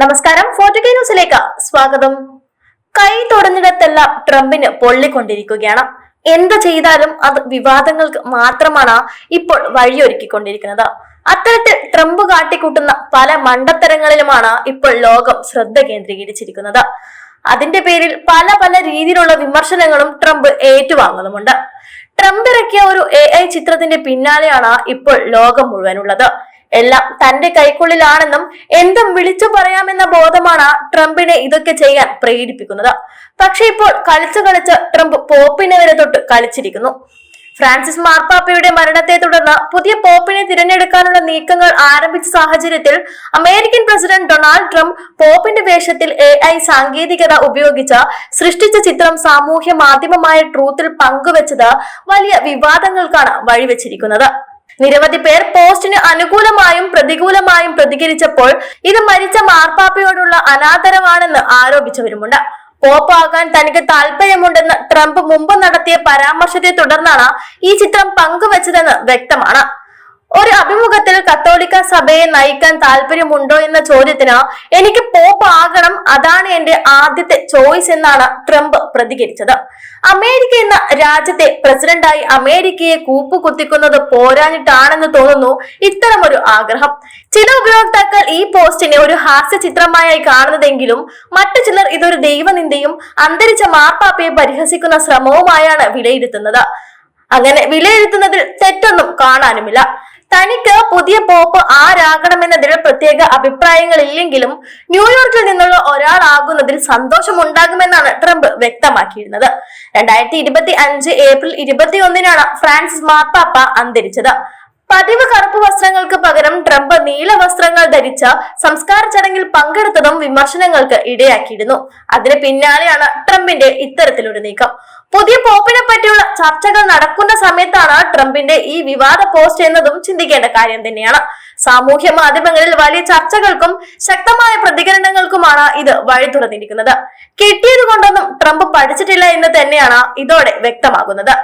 നമസ്കാരം. ഫോർട്ടുകെ ന്യൂസിലേക്ക് സ്വാഗതം. കൈ തുടങ്ങിടത്തെല്ലാം ട്രംപിന് പൊള്ളിക്കൊണ്ടിരിക്കുകയാണ്. എന്ത് ചെയ്താലും അത് വിവാദങ്ങൾക്ക് മാത്രമാണ് ഇപ്പോൾ വഴിയൊരുക്കിക്കൊണ്ടിരിക്കുന്നത്. അത്തരത്തിൽ ട്രംപ് കാട്ടിക്കൂട്ടുന്ന പല മണ്ടത്തരങ്ങളിലുമാണ് ഇപ്പോൾ ലോകം ശ്രദ്ധ കേന്ദ്രീകരിച്ചിരിക്കുന്നത്. അതിന്റെ പേരിൽ പല പല രീതിയിലുള്ള വിമർശനങ്ങളും ട്രംപ് ഏറ്റുവാങ്ങുന്നുമുണ്ട്. ട്രംപ് ഇറക്കിയ ഒരു എ ഐ ചിത്രത്തിന്റെ പിന്നാലെയാണ് ഇപ്പോൾ ലോകം മുഴുവനുള്ളത്. എല്ലാം തന്റെ കൈക്കുള്ളിലാണെന്നും എന്തും വിളിച്ചു പറയാമെന്ന ബോധമാണ് ട്രംപിനെ ഇതൊക്കെ ചെയ്യാൻ പ്രേരിപ്പിക്കുന്നത്. പക്ഷെ ഇപ്പോൾ കളിച്ചു കളിച്ച് ട്രംപ് പോപ്പിനെ വരെ തൊട്ട് കളിച്ചിരിക്കുന്നു. ഫ്രാൻസിസ് മാർപ്പാപ്പയുടെ മരണത്തെ തുടർന്ന് പുതിയ പോപ്പിനെ തിരഞ്ഞെടുക്കാനുള്ള നീക്കങ്ങൾ ആരംഭിച്ച സാഹചര്യത്തിൽ അമേരിക്കൻ പ്രസിഡന്റ് ഡൊണാൾഡ് ട്രംപ് പോപ്പിന്റെ വേഷത്തിൽ എ ഐ സാങ്കേതികത ഉപയോഗിച്ച് സൃഷ്ടിച്ച ചിത്രം സാമൂഹ്യ മാധ്യമമായ ട്രൂത്തിൽ പങ്കുവച്ചത് വലിയ വിവാദങ്ങൾക്കാണ് വഴിവെച്ചിരിക്കുന്നത്. നിരവധി പേർ പോസ്റ്റിന് അനുകൂലമായും പ്രതികൂലമായും പ്രതികരിച്ചപ്പോൾ ഇത് മരിച്ച മാർപ്പാപ്പയോടുള്ള അനാദരമാണെന്ന് ആരോപിച്ചവരുമുണ്ട്. പോപ്പ് ആകാൻ തനിക്ക് താല്പര്യമുണ്ടെന്ന് ട്രംപ് മുമ്പ് നടത്തിയ പരാമർശത്തെ തുടർന്നാണ് ഈ ചിത്രം പങ്കുവച്ചതെന്ന് വ്യക്തമാണ്. ഒരു അഭിമുഖത്തിൽ കത്തോലിക്ക സഭയെ നയിക്കാൻ താല്പര്യമുണ്ടോ എന്ന ചോദ്യത്തിന് എനിക്ക് പോപ്പ് ആകണം അതാണ് എന്റെ ആദ്യത്തെ ചോയ്സ് എന്നാണ് ട്രംപ് പ്രതികരിച്ചത്. അമേരിക്ക എന്ന രാജ്യത്തെ പ്രസിഡന്റായി അമേരിക്കയെ കൂപ്പുകുത്തിക്കുന്നത് പോരാഞ്ഞിട്ടാണെന്ന് തോന്നുന്നു ഇത്തരമൊരു ആഗ്രഹം. ചില ഉപയോക്താക്കൾ ഈ പോസ്റ്റിനെ ഒരു ഹാസ്യ ചിത്രമായി കാണുന്നതെങ്കിലും മറ്റു ചിലർ ഇതൊരു ദൈവനിന്ദയും അന്തരിച്ച മാർപ്പാപ്പയെ പരിഹസിക്കുന്ന ശ്രമവുമായാണ് വിലയിരുത്തുന്നത്. അങ്ങനെ വിലയിരുത്തുന്നതിൽ തെറ്റൊന്നും കാണാനുമില്ല. തനിക്ക് പുതിയ പോപ്പ് ആരാകണമെന്നതിൽ പ്രത്യേക അഭിപ്രായങ്ങളില്ലെങ്കിലും ന്യൂയോർക്കിൽ നിന്നുള്ള ഒരാളാകുന്നതിൽ സന്തോഷമുണ്ടാകുമെന്നാണ് ട്രംപ് വ്യക്തമാക്കിയിരുന്നത്. രണ്ടായിരത്തി ഇരുപത്തി അഞ്ച് ഏപ്രിൽ ഇരുപത്തിയൊന്നിനാണ് ഫ്രാൻസിസ് മാർപ്പാപ്പ അന്തരിച്ചത്. പതിവ് കറുപ്പ് വസ്ത്രങ്ങൾക്ക് പകരം ട്രംപ് നീല വസ്ത്രങ്ങൾ ധരിച്ച സംസ്കാര ചടങ്ങിൽ പങ്കെടുത്തതും വിമർശനങ്ങൾക്ക് ഇടയാക്കിയിരുന്നു. അതിന് പിന്നാലെയാണ് ട്രംപിന്റെ ഇത്തരത്തിലൊരു നീക്കം. പുതിയ പോപ്പിനെ പറ്റിയുള്ള ചർച്ചകൾ നടക്കുന്ന സമയത്താണ് ട്രംപിന്റെ ഈ വിവാദ പോസ്റ്റ് എന്നതും ചിന്തിക്കേണ്ട കാര്യം തന്നെയാണ്. സാമൂഹ്യ മാധ്യമങ്ങളിൽ വലിയ ചർച്ചകൾക്കും ശക്തമായ പ്രതികരണങ്ങൾക്കുമാണ് ഇത് വഴി തുറന്നിരിക്കുന്നത്. കിട്ടിയത് കൊണ്ടൊന്നും ട്രംപ് പഠിച്ചിട്ടില്ല എന്ന് തന്നെയാണ് ഇതോടെ വ്യക്തമാകുന്നത്.